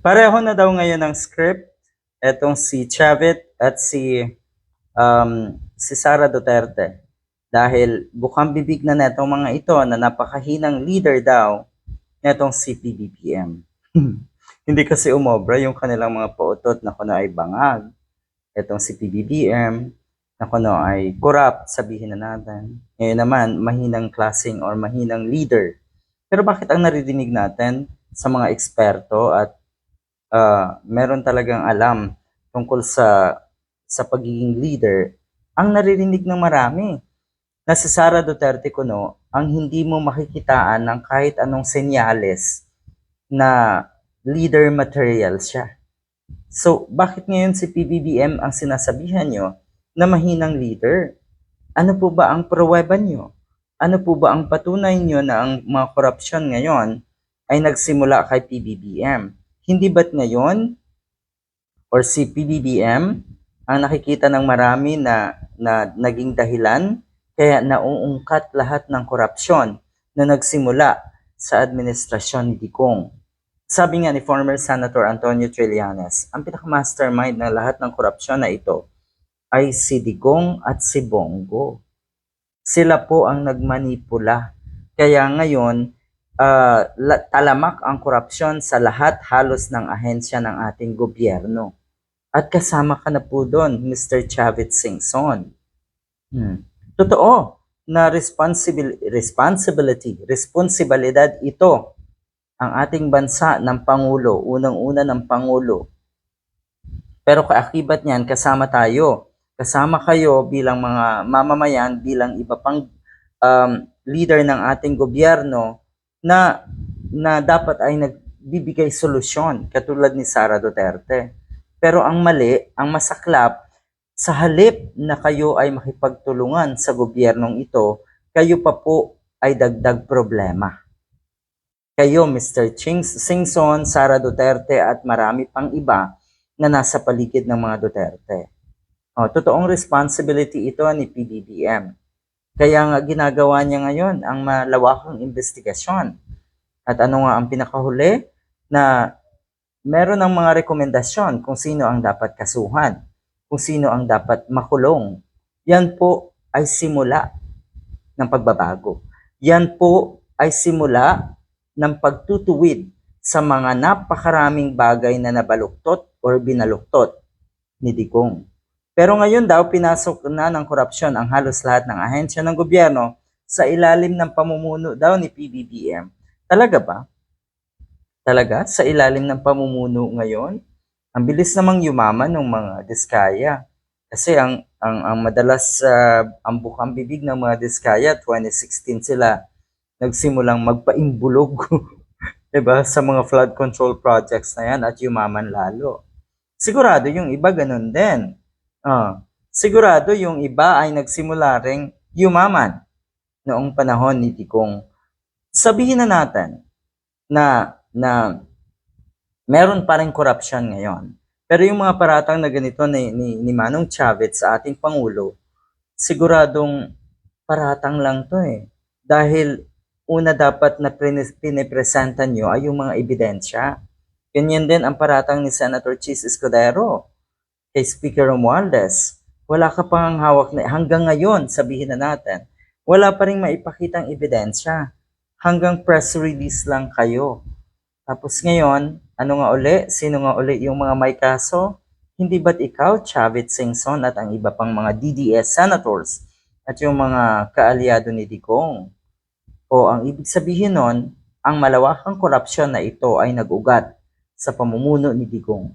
Pareho na daw ngayon ang script. Etong si Chavit at si um, si Sara Duterte. Dahil bukang bibig na netong mga ito na napakahinang leader daw netong si PBBM. Hindi kasi umobra yung kanilang mga pautot na kuno ay bangag. Etong si PBBM na kuno ay corrupt, sabihin na natin. Ngayon naman, mahinang klaseng or mahinang leader. Pero bakit ang naririnig natin sa mga eksperto at ah, meron talagang alam tungkol sa sa pagiging leader, ang naririnig ng marami na si Sara Duterte kuno ang hindi mo makikitaan ng kahit anong senyales na leader material siya. So, bakit ngayon si PBBM ang sinasabihan nyo na mahinang leader? Ano po ba ang pruweba nyo? Ano po ba ang patunay nyo na ang mga korupsyon ngayon ay nagsimula kay PBBM? Hindi ba't ngayon or si PBBM ang nakikita ng marami na, na naging dahilan kaya nauungkat lahat ng korupsyon na nagsimula sa administrasyon ni Digong. Sabi nga ni former Senator Antonio Trillanes, ang pinaka-mastermind ng lahat ng korupsyon na ito ay si Digong at si Bongo. Sila po ang nagmanipula. Kaya ngayon, la- talamak ang korupsyon sa lahat halos ng ahensya ng ating gobyerno. At kasama ka na po doon, Mr. Chavit Singson. Hmm. Totoo na responsibil responsibility, responsibilidad ito ang ating bansa ng Pangulo, unang-una ng Pangulo. Pero kaakibat niyan, kasama tayo. Kasama kayo bilang mga mamamayan, bilang iba pang um, leader ng ating gobyerno na na dapat ay nagbibigay solusyon katulad ni Sara Duterte. Pero ang mali, ang masaklap, sa halip na kayo ay makipagtulungan sa gobyernong ito, kayo pa po ay dagdag problema. Kayo, Mr. Chings, Singson, Sara Duterte at marami pang iba na nasa paligid ng mga Duterte. O, totoong responsibility ito ni PBBM. Kaya nga ginagawa niya ngayon ang malawakang investigasyon. At ano nga ang pinakahuli? Na meron ng mga rekomendasyon kung sino ang dapat kasuhan, kung sino ang dapat makulong. Yan po ay simula ng pagbabago. Yan po ay simula ng pagtutuwid sa mga napakaraming bagay na nabaluktot or binaluktot ni Digong. Pero ngayon daw, pinasok na ng korupsyon ang halos lahat ng ahensya ng gobyerno sa ilalim ng pamumuno daw ni PBBM. Talaga ba? Talaga? Sa ilalim ng pamumuno ngayon? Ang bilis namang yumaman ng mga diskaya. Kasi ang ang, ang madalas sa ang bukang bibig ng mga diskaya, 2016 sila nagsimulang magpaimbulog 'di ba sa mga flood control projects na yan at yumaman lalo. Sigurado yung iba ganun din. Ah, sigurado yung iba ay nagsimula ring yumaman noong panahon ni Tikong. Sabihin na natin na na meron pa rin korupsyon ngayon. Pero yung mga paratang na ganito ni, ni, ni Manong Chavez sa ating Pangulo, siguradong paratang lang to eh. Dahil una dapat na pinipresenta nyo ay yung mga ebidensya. Ganyan din ang paratang ni Senator Chis Escudero kay Speaker Romualdez. Wala ka pang hawak na, hanggang ngayon, sabihin na natin, wala pa rin maipakitang ebidensya. Hanggang press release lang kayo. Tapos ngayon, ano nga uli? Sino nga uli yung mga may kaso? Hindi ba't ikaw, Chavit Singson at ang iba pang mga DDS senators at yung mga kaalyado ni Digong? O ang ibig sabihin nun, ang malawakang korupsyon na ito ay nag-ugat sa pamumuno ni Digong.